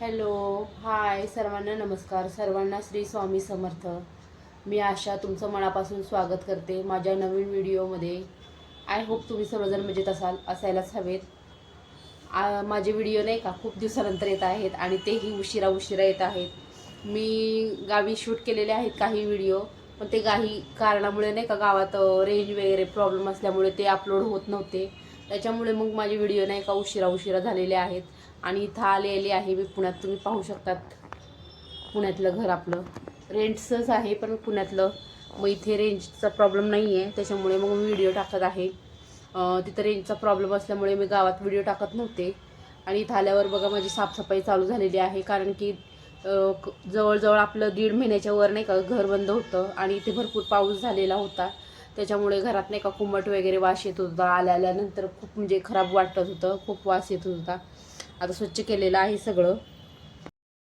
Hello hi सर्वांना नमस्कार. सर्वांना श्री स्वामी समर्थ. मी आशा तुमचं मनापासून स्वागत करते माझ्या नवीन व्हिडिओमध्ये. आय होप तुम्ही सर्वजण मजेत असाल असायलाच हवेत. माझे व्हिडिओ नाही का खूप दिवसानंतर येत आहेत आणि तेही उशिरा उशिरा येत आहेत. मी गावी शूट केलेले आहेत काही व्हिडिओ पण ते काही कारणामुळे नाही का गावात रेंज वगैरे प्रॉब्लेम असल्यामुळे ते अपलोड होत नव्हते. त्याच्यामुळे मग माझे व्हिडिओ नाही का उशिरा उशिरा झालेले आहेत. आणि इथं आलेले आहे मी पुण्यात. तुम्ही पाहू शकतात पुण्यातलं घर आपलं. रेंटचंच आहे पण पुण्यातलं. मग इथे रेंजचा प्रॉब्लेम नाही आहे त्याच्यामुळे मग मी व्हिडिओ टाकत आहे. तिथं रेंजचा प्रॉब्लेम असल्यामुळे मी गावात व्हिडिओ टाकत नव्हते. आणि इथं आल्यावर बघा माझी साफसफाई चालू झालेली आहे. कारण की जवळजवळ आपलं दीड महिन्याच्या वर नाही का घर बंद होतं. आणि इथे भरपूर पाऊस झालेला होता. त्याच्यामुळे घरात नाही का कुंबट वगैरे वास येत होता. आल्या आल्यानंतर खूप म्हणजे खराब वाटत होतं. खूप वास येत होता. आता स्वच्छ केलेलं आहे सगळं.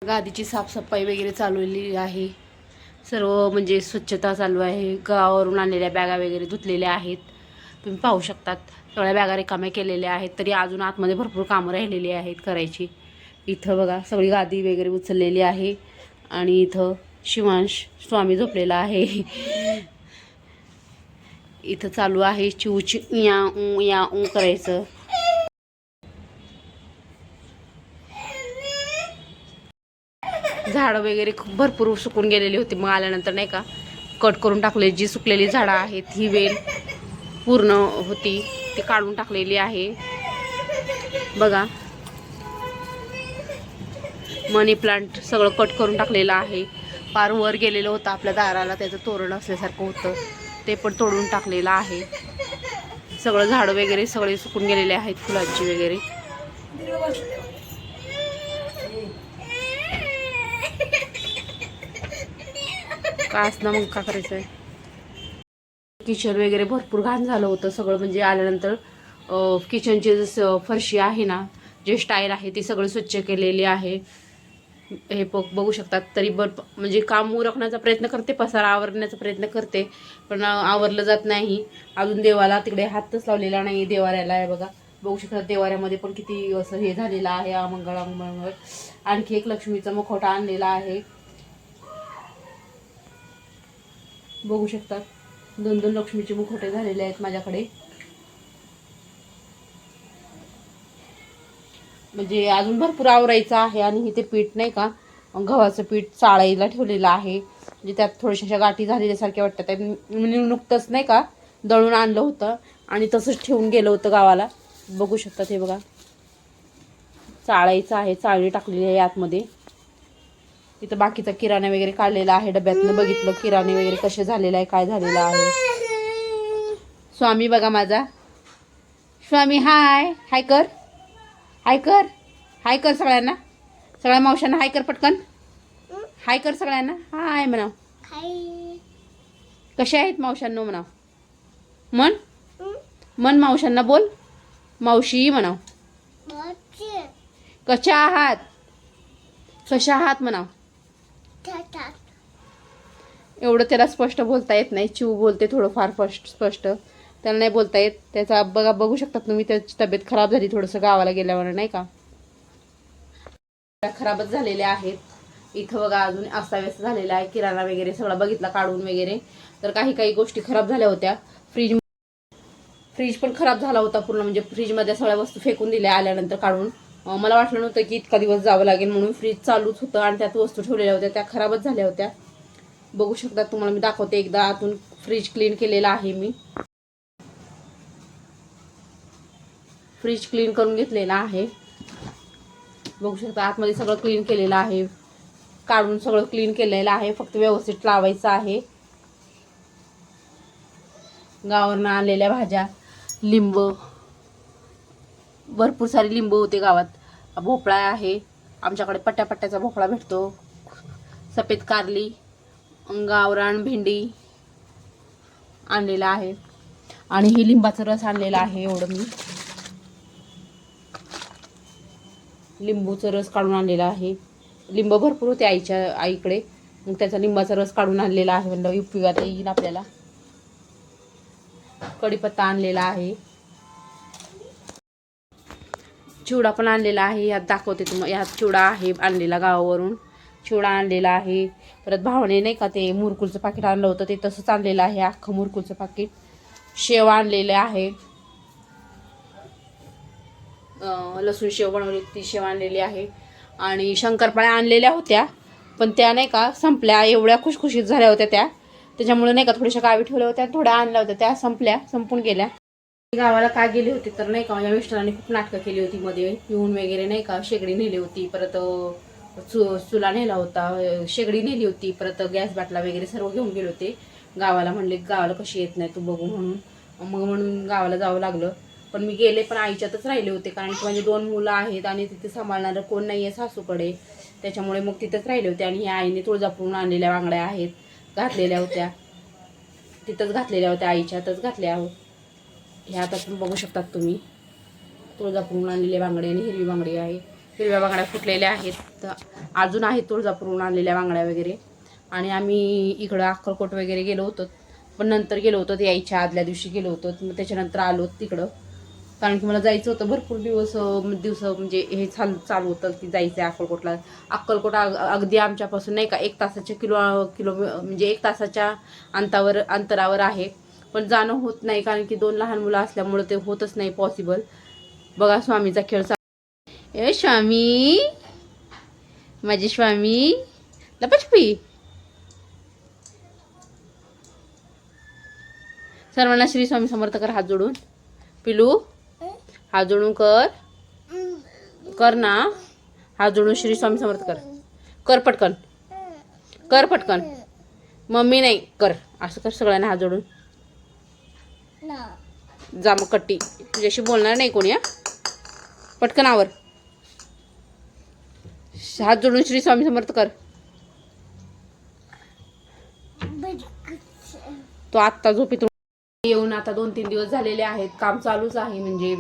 गादीची साफसफाई वगैरे चालवलेली आहे. सर्व म्हणजे स्वच्छता चालू आहे. गावावरून आणलेल्या बॅगा वगैरे धुतलेल्या आहेत. तुम्ही पाहू शकतात. सगळ्या बॅगा रिकाम्या केलेल्या आहेत. तरी अजून आतमध्ये भरपूर कामं राहिलेली आहेत करायची. इथं बघा सगळी गादी वगैरे उचललेली आहे. आणि इथं शिवांश स्वामी झोपलेला आहे. इथं चालू आहे चिवची या ऊ या ऊ करायचं. झाडं वगैरे खूप भरपूर सुकून गेलेली होती. मग आल्यानंतर नाही का कट करून टाकले. जी सुकलेली झाडं आहेत ही वेल पूर्ण होती. ती काढून टाकलेली आहे. बघा. मनी प्लांट सगळं कट करून टाकलेलं आहे. पार वर गेलेलं होतं आपल्या दाराला. त्याचं तोरण असल्यासारखं होतं. ते पण तोडून टाकलेलं आहे. सगळं झाडं वगैरे सगळे सुकून गेलेले आहेत फुलांची वगैरे. का असणार मग का करायचं आहे? किचन वगैरे भरपूर घाण झालं होतं सगळं म्हणजे आल्यानंतर किचनची जसं फरशी आहे ना जे स्टाईल आहे ती सगळं स्वच्छ केलेली आहे. हे प बघू शकतात तरी बर म्हणजे काम उरकण्याचा प्रयत्न करते पसारा आवरण्याचा प्रयत्न करते पण आवरलं जात नाही. अजून देवाला तिकडे हातच लावलेला नाही देवाऱ्याला आहे बघा. बघू शकतात देवाऱ्यामध्ये पण किती असं हे झालेलं आहे अमंगळ अमंगळ आणखी एक लक्ष्मीचा मुखवटा आणलेला आहे. बघू शकतात. दोन दोन लक्ष्मीचे मुखोटे झालेले आहेत माझ्याकडे. म्हणजे अजून भरपूर आवरायचं आहे आणि इथे पीठ नाही का? गव्हाचं पीठ चाळायला ठेवलेलं आहे. म्हणजे त्यात थोड्याशा गाठी झालेल्यासारख्या वाटतात. त्या म्हणजे नुकतंच नाही का? दळून आणलं होतं आणि तसंच ठेवून गेलं होतं गावाला. बघू शकतात हे बघा. चाळायचं आहे. चाळणी टाकलेली आहे आतमध्ये. इथं बाकीचा किराणा वगैरे काढलेला आहे डब्यातनं बघितलं किराणे वगैरे कसे झालेलं आहे काय झालेलं आहे. स्वामी बघा माझा. स्वामी हाय. हाय कर. हाय कर. हाय कर सगळ्यांना. सगळ्या मावशांना हाय कर पटकन. हाय कर सगळ्यांना. हाय म्हणाव. कशा आहेत मावशांनो म्हणाव. मन? मन मावशांना बोल. मावशी म्हणाव. कशा आहात? कशा आहात म्हणाव. एवढं त्याला स्पष्ट बोलता येत नाही. चिव बोलते थोडं फार फस्ट स्पष्ट. त्याला नाही बोलता येत. त्याचा बघा बघू शकतात तुम्ही त्याची तब्येत खराब झाली थोडंसं गावाला गेल्यावर नाही का? खराबच झालेल्या आहेत. इथं बघा अजून अस्ताव्यस्त झालेला आहे. किराणा वगैरे सगळा बघितला काढून वगैरे. तर काही काही गोष्टी खराब झाल्या होत्या. फ्रीज फ्रीज पण खराब झाला होता पूर्ण. म्हणजे फ्रीजमध्ये सगळ्या वस्तू फेकून दिल्या आल्यानंतर काढून. मला वाटलं नव्हतं की इतका दिवस जावं लागेल म्हणून फ्रीज चालूच होतं आणि त्यात वस्तू ठेवलेल्या होत्या त्या खराबच झाल्या होत्या. बघू शकता तुम्हाला मी दाखवते एकदा आतून फ्रीज क्लीन केलेला आहे मी. फ्रीज क्लीन करून घेतलेला आहे. बघू शकता आतमध्ये सगळं क्लीन केलेलं आहे. काढून सगळं क्लीन केलेलं आहे फक्त व्यवस्थित लावायचं आहे. गावावरनं आलेल्या भाज्या लिंब भरपूर सारे लिंब होते गावात. भोपळा आहे. आमच्याकडे पट्ट्यापट्ट्याचा भोपळा भेटतो. सफेद कारली गावरान भेंडी आणलेला आहे. आणि हे लिंबाचा रस आणलेला आहे एवढं मी. लिंबूचा रस काढून आणलेला आहे. लिंब भरपूर होते आईच्या आईकडे. मग त्याचा लिंबाचा रस काढून आणलेला आहे. म्हणलं उपयोगात येईल आपल्याला. कढीपत्ता आणलेला आहे. चिवडा पण आणलेला आहे. ह्यात दाखवते तुम्हाला ह्यात चिवडा आहे आणलेला गावावरून. चिवडा आणलेला आहे. परत भावने नाही का ते मुरकुलचं पाकिट आणलं होतं ते तसंच आणलेलं आहे अख्खं मुरकुलचं पाकिट. शेव आणलेले आहे. लसूण शेव बनवली ती शेव आणलेली आहे. आणि शंकरपाळ्या आणलेल्या होत्या पण त्या नाही का संपल्या एवढ्या खुशखुशीत झाल्या होत्या त्या. त्याच्यामुळे नाही का थोड्याशा गावी ठेवल्या होत्या थोड्या आणल्या होत्या त्या संपल्या संपून गेल्या. गावाला का गेली होती तर नाही का माझ्या मिस्टरांनी खूप नाटकं केली होती मध्ये पिऊन वगैरे नाही का शेगडी नेली होती परत चु चुला नेला होता शेगडी नेली होती परत गॅस बाटला वगैरे सर्व घेऊन गेले होते. गावाला म्हणले गावाला कशी येत नाही तू बघू म्हणून. मग म्हणून गावाला जावं लागलं. पण मी गेले पण आईच्यातच राहिले होते कारण की माझे दोन मुलं आहेत आणि तिथे सांभाळणारं कोण नाही आहे सासूकडे. त्याच्यामुळे मग तिथंच राहिले होते आणि ह्या आईने तुळजापूरून आणलेल्या बांगड्या आहेत घातलेल्या होत्या. तिथंच घातलेल्या होत्या आईच्यातच घातल्या आहोत ह्या आता तुम्ही बघू शकतात तुम्ही. तुळजापूरून आणलेल्या बांगड्या आणि हिरवी बांगडी आहे. हिरव्या बांगड्या फुटलेल्या आहेत. अजून आहेत तुळजापूरून आणलेल्या बांगड्या वगैरे. आणि आम्ही इकडं अक्कलकोट वगैरे गेलो होतो. पण नंतर गेलो होतो ते यायच्या आदल्या दिवशी गेलो होतो. मग त्याच्यानंतर आलो तिकडं. कारण की मला जायचं होतं भरपूर दिवस दिवस म्हणजे हे चाल चालू होतं की जायचं आहे अक्कलकोटला. अक्कलकोट अग- अगदी आमच्यापासून नाही का एक तासाच्या किलो किलो म्हणजे एक तासाच्या अंतावर अंतरावर आहे. पण जाणं होत नाही कारण की दोन लहान मुलं असल्यामुळे ते होतच नाही पॉसिबल बघा स्वामीचा खेळ चालू ए स्वामी माझे स्वामी लपचपी सर्वांना श्री स्वामी समर्थ कर हात जोडून. पिलू हात जोडून कर. कर ना. हात जोडून श्री स्वामी समर्थ कर. कर पटकन. कर पटकन. मम्मी नाही कर. असं कर सगळ्यांना हात जोडून. जा मग कट्टी तुझ्याशी बोलणार नाही कोणी हा? पटकन आवर. हात जोडून श्री स्वामी समर्थ कर. तो आत्ता झोपेतून येऊन आता दोन तीन दिवस झालेले आहेत. काम चालूच आहे म्हणजे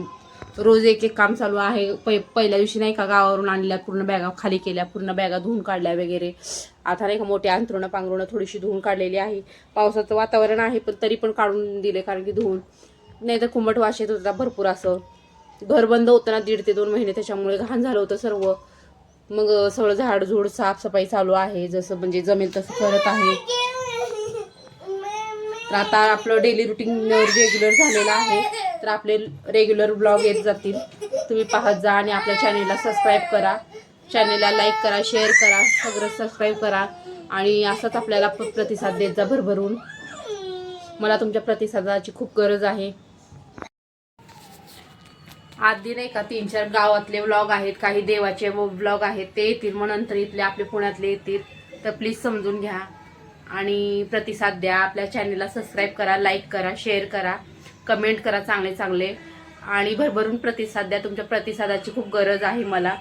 रोज एक एक काम चालू आहे. पै पहिल्या दिवशी नाही का गावावरून आणल्या पूर्ण बॅगा खाली केल्या पूर्ण बॅगा धुवून काढल्या वगैरे. आता नाही का मोठी अंथरुणं पांघरुणं थोडीशी धुवून काढलेली आहे. पावसाचं वातावरण आहे पण तरी पण काढून दिले कारण की धुवून. नाही तर कुंभट वास येत होता भरपूर असं. घर बंद होतं ना दीड ते दोन महिने त्याच्यामुळे घाण झालं होतं सर्व. मग सगळं झाडझूड साफसफाई चालू आहे जसं म्हणजे जमेल तसं करत आहे. तर आता आपलं डेली रुटीन रेग्युलर झालेलं आहे. तर आपले रेग्युलर ब्लॉग येत जातील. तुम्ही पाहत जा आणि आपल्या चॅनेलला सबस्क्राईब करा. चॅनेलला लाईक करा शेअर करा सगळं सबस्क्राईब करा. आणि असंच आपल्याला प्रतिसाद देत जा भरभरून. मला तुमच्या प्रतिसादाची खूप गरज आहे. आधी नाही का तीन चार गावातले व्लॉग आहेत काही देवाचे व्लॉग आहेत ते येतील. मग नंतर इथले आपले पुण्यातले येतील. तर प्लीज समजून घ्या. आणि प्रतिसाद द्या. आपल्या चॅनेलला सबस्क्राईब करा लाईक करा शेअर करा. कमेंट करा चांगले चांगले. आणि भरभरून प्रतिसाद द्या. तुमच्या प्रतिसादाची खूप गरज आहे मला.